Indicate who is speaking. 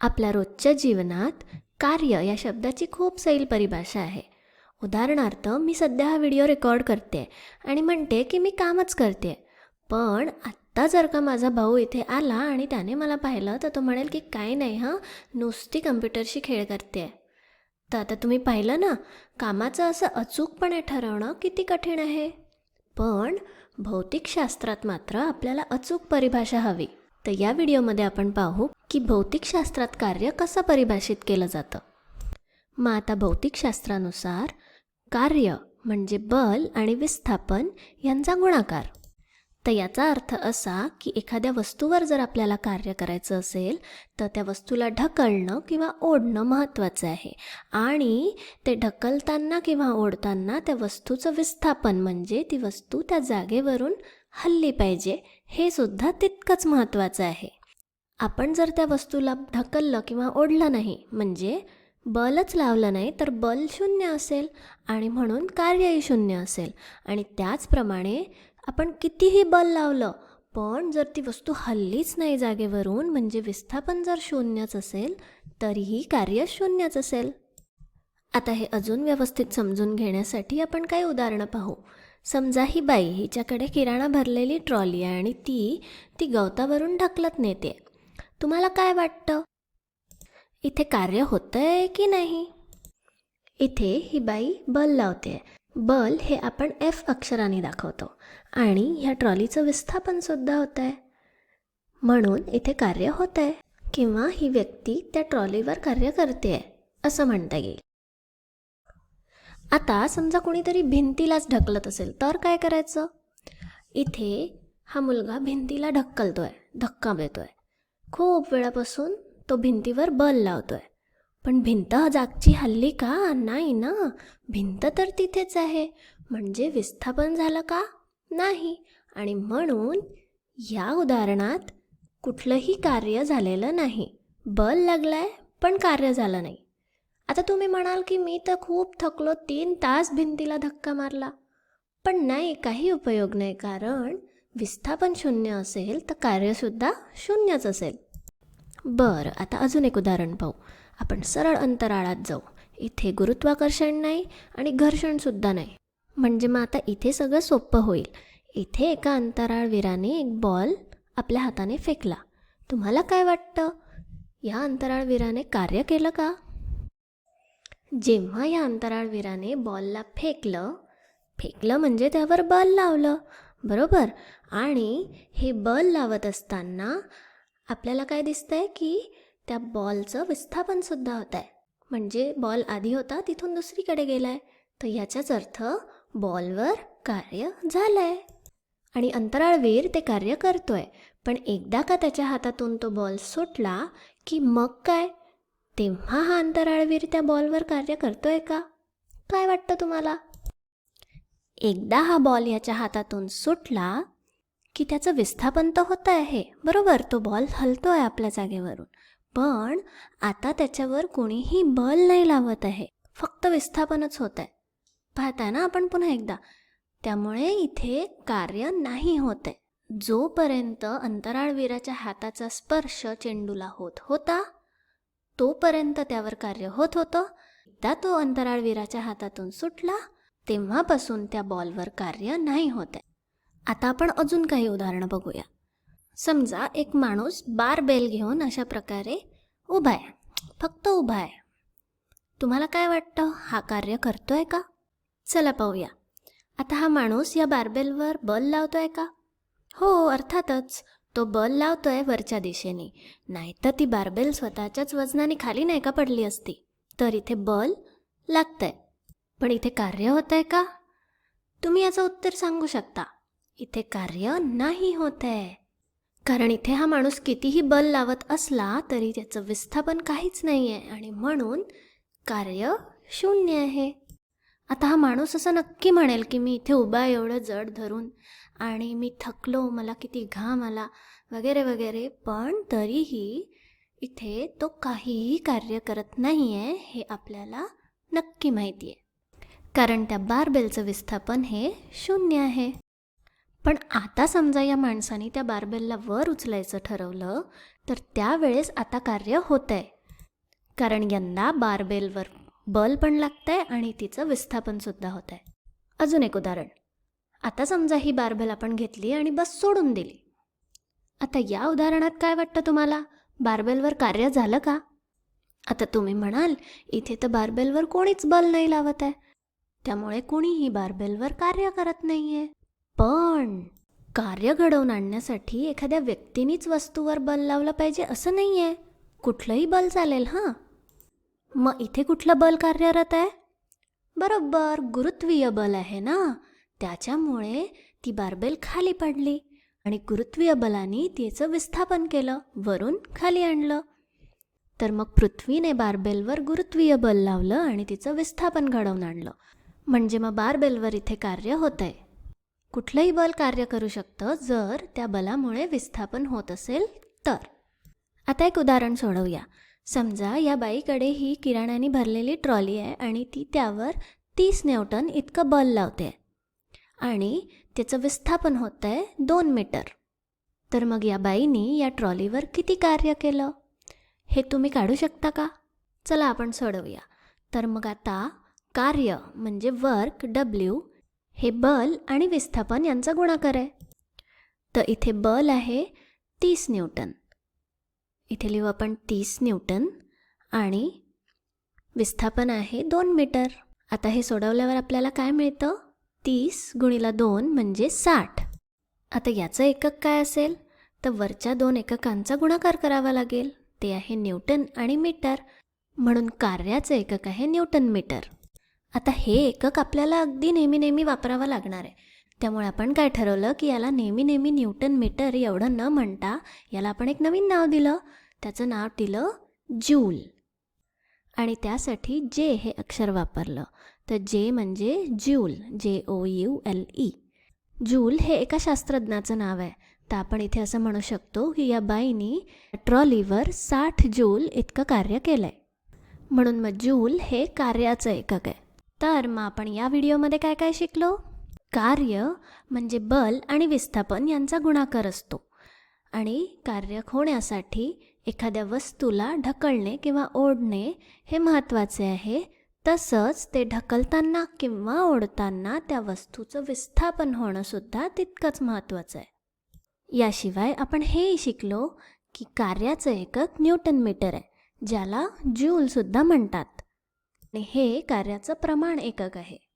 Speaker 1: आपल्या रोजच्या जीवनात कार्य या शब्दाची खूप सैल परिभाषा आहे. उदाहरणार्थ मी सध्या हा व्हिडिओ रेकॉर्ड करते आणि म्हणते की मी कामच करते. पण आत्ता जर का माझा भाऊ इथे आला आणि त्याने मला पाहिलं तर तो म्हणेल की काय नाही हां नुसती कम्प्युटरशी खेळ करते. तर आता तुम्ही पाहिलं ना कामाचं असं अचूकपणे ठरवणं किती कठीण आहे. पण भौतिकशास्त्रात मात्र आपल्याला अचूक परिभाषा हवी. तर या व्हिडिओमध्ये आपण पाहू की भौतिकशास्त्रात कार्य कसं परिभाषित केलं जातं. मग आता भौतिकशास्त्रानुसार कार्य म्हणजे बल आणि विस्थापन यांचा गुणाकार. तर याचा अर्थ असा की एखाद्या वस्तूवर जर आपल्याला कार्य करायचं असेल तर त्या वस्तूला ढकलणं किंवा ओढणं महत्त्वाचं आहे. आणि ते ढकलताना किंवा ओढताना त्या वस्तूचं विस्थापन म्हणजे ती वस्तू त्या जागेवरून हल्ली पाहिजे हे सुद्धा तितकंच महत्त्वाचं आहे. आपण जर त्या वस्तूला ढकललं किंवा ओढलं नाही म्हणजे बलच लावलं नाही तर बल शून्य असेल आणि म्हणून कार्यही शून्य असेल. आणि त्याचप्रमाणे आपण कितीही बल लावलं पण जर ती वस्तू हल्लीच नाही जागेवरून म्हणजे विस्थापन जर शून्यच असेल तरीही कार्य शून्यच असेल. आता हे अजून व्यवस्थित समजून घेण्यासाठी आपण काही उदाहरणं पाहू. समजा ही बाई हिच्याकडे किराणा भरलेली ट्रॉली आहे आणि ती ती गवतावरून ढकलत नेते. तुम्हाला काय वाटतं? इथे कार्य होतं आहे की नाही? इथे ही बाई बल लावते. बल हे आपण एफ अक्षराने दाखवतो. आणि ह्या ट्रॉलीचं विस्थापनसुद्धा होतं आहे म्हणून इथे कार्य होतं आहे किंवा ही व्यक्ती त्या ट्रॉलीवर कार्य करते आहे असं म्हणता येईल. आता समजा कोणीतरी भिंतीलाच ढकलत असेल तर काय करायचं? इथे हा मुलगा भिंतीला ढक्कलतोय धक्का देतोय. खूप वेळापासून तो भिंतीवर बल लावतो आहे पण भिंत जागची हल्ली का? नाही ना. भिंत तर तिथेच आहे. म्हणजे विस्थापन झालं का? नाही. आणि म्हणून या उदाहरणात कुठलंही कार्य झालेलं नाही. बल लागलाय पण कार्य झालं नाही. आता तुम्ही म्हणाल की मी तर खूप थकलो तीन तास भिंतीला धक्का मारला. पण नाही काही उपयोग नाही कारण विस्थापन शून्य असेल तर कार्यसुद्धा शून्यच असेल. बरं आता अजून एक उदाहरण पाहू. आपण सरळ अंतराळात जाऊ. इथे गुरुत्वाकर्षण नाही आणि घर्षणसुद्धा नाही. म्हणजे मग आता इथे सगळं सोपं होईल. इथे एका अंतराळवीराने एक बॉल आपल्या हाताने फेकला. तुम्हाला काय वाटतं? या अंतराळवीराने कार्य केलं का? जेव्हा या अंतराळवीराने बॉलला फेकलं फेकलं म्हणजे त्यावर बल लावलं बरोबर? आणि हे बल लावत असताना आपल्याला काय दिसतंय की त्या बॉलचं विस्थापनसुद्धा होत आहे म्हणजे बॉल आधी होता तिथून दुसरीकडे गेला आहे तर याचाच अर्थ बॉलवर कार्य झालं आहे आणि अंतराळवीर ते कार्य करतोय. पण एकदा का त्याच्या हातातून तो बॉल सुटला की मग काय? तेव्हा हा अंतराळवीर त्या बॉलवर कार्य करतोय का? काय वाटतं तुम्हाला? एकदा हा बॉल याच्या हातातून सुटला की त्याचं विस्थापन तर होतं आहे बरोबर? तो बॉल हलतो आहे आपल्या जागेवरून. पण आता त्याच्यावर कोणीही बल नाही लावत आहे. फक्त विस्थापनच होत आहे पाहताय ना आपण पुन्हा एकदा. त्यामुळे इथे कार्य नाही होत आहे जोपर्यंत अंतराळवीराच्या हाताचा स्पर्श चेंडूला होत होता तोपर्यंत त्यावर कार्य होत होतं. एकदा तो अंतराळवीराच्या हातातून सुटला तेव्हापासून त्या बॉलवर कार्य नाही होत आहे. आता आपण अजून काही उदाहरणं बघूया. समजा एक माणूस बार बेल घेऊन अशा प्रकारे उभा आहे. फक्त उभा आहे. तुम्हाला काय वाटतं? हा कार्य करतोय का? चला पाहूया. आता हा माणूस या बारबेलवर बल लावतोय का? हो अर्थातच. तो बल लावतोय वरच्या दिशेने. नाहीतर ती बारबेल स्वतःच्याच वजनाने खाली नाही का पडली असती? तर इथे बल लागतंय. पण इथे कार्य होत आहे का? तुम्ही याचं उत्तर सांगू शकता. इथे कार्य नाही होत आहे कारण इथे हा माणूस कितीही बल लावत असला तरी त्याचं विस्थापन काहीच नाही आहे आणि म्हणून कार्य शून्य आहे. आता हा माणूस असं नक्की म्हणेल की मी इथे उभा आहे एवढं जड धरून आणि मी थकलो मला किती घाम आला वगैरे वगैरे. पण तरीही इथे तो काहीही कार्य करत नाही आहे हे आपल्याला नक्की माहिती आहे कारण त्या बारबेलचं विस्थापन हे शून्य आहे. पण आता समजा या माणसाने त्या बारबेलला वर उचलायचं ठरवलं तर त्यावेळेस आता कार्य होतं आहे कारण यंदा बारबेलवर बल पण लागतं आहे आणि तिचं विस्थापनसुद्धा होतं आहे अजून एक उदाहरण. आता समजा ही बारबेल आपण घेतली आणि बस सोडून दिली. आता या उदाहरणात काय वाटतं तुम्हाला? बारबेलवर कार्य झालं का? आता तुम्ही म्हणाल इथे तर बारबेलवर कोणीच बल नाही लावत आहे. त्यामुळे कोणीही बारबेलवर कार्य करत नाही आहे पण कार्य घडवून आणण्यासाठी एखाद्या व्यक्तीनीच वस्तूवर बल लावलं पाहिजे असं नाही आहे कुठलंही बल चालेल हां. मग इथे कुठलं बल कार्यरत आहे? बरोबर गुरुत्वीय बल आहे ना? त्याच्यामुळे ती बारबेल खाली पडली आणि गुरुत्वीय बलाने तिचं विस्थापन केलं वरून खाली आणलं. तर मग पृथ्वीने बारबेलवर गुरुत्वीय बल लावलं आणि तिचं विस्थापन घडवून आणलं. म्हणजे मग बारबेलवर इथे कार्य होत आहे कुठलंही बल कार्य करू शकतं जर त्या बलामुळे विस्थापन होत असेल तर. आता एक उदाहरण सोडवूया. समजा या बाईकडे ही किराण्याने भरलेली ट्रॉली आहे आणि ती त्यावर तीस न्यूटन इतकं बल लावते आणि त्याचं विस्थापन होतं आहे दोन मीटर. तर मग या बाईनी या ट्रॉलीवर किती कार्य केलं? हे तुम्ही काढू शकता का? चला आपण सोडवूया. तर मग आता कार्य म्हणजे वर्क डब्ल्यू हे बल आणि विस्थापन यांचा गुणाकार आहे. तर इथे बल आहे तीस न्यूटन. इथे लिहू आपण तीस न्यूटन आणि विस्थापन आहे दोन मीटर. आता हे सोडवल्यावर आपल्याला काय मिळतं? तीस गुणिला दोन म्हणजे साठ. आता याचं एकक काय असेल? तर वरच्या दोन एककांचा गुणाकार करावा लागेल. ते आहे न्यूटन आणि मीटर. म्हणून कार्याचं एकक आहे न्यूटन मीटर. आता हे एकक आपल्याला अगदी नेहमी नेहमी वापरावं लागणार आहे. त्यामुळे आपण काय ठरवलं की याला नेहमी नेहमी न्यूटन मीटर एवढं न म्हणता याला आपण एक नवीन नाव दिलं. त्याचं नाव दिलं जूल. आणि त्यासाठी जे हे अक्षर वापरलं. तर जे म्हणजे joule J O U L E. Joule हे एका शास्त्रज्ञाचं नाव आहे. तर आपण इथे असं म्हणू शकतो की या बाईनी ट्रॉलीवर साठ जूल इतकं कार्य केलं आहे म्हणून मग जूल हे कार्याचं एकक आहे. तर मग आपण या व्हिडिओमध्ये काय काय शिकलो? कार्य म्हणजे बल आणि विस्थापन यांचा गुणाकार असतो. आणि कार्य होण्यासाठी एखाद्या वस्तूला ढकलणे किंवा ओढणे हे महत्त्वाचे आहे. तसंच ते ढकलताना किंवा ओढताना त्या वस्तूचं विस्थापन होणंसुद्धा तितकंच महत्त्वाचं आहे. याशिवाय आपण हेही शिकलो की कार्याचं एकक न्यूटन मीटर आहे ज्याला ज्यूलसुद्धा म्हणतात. आणि हे कार्याचं प्रमाण एकक आहे.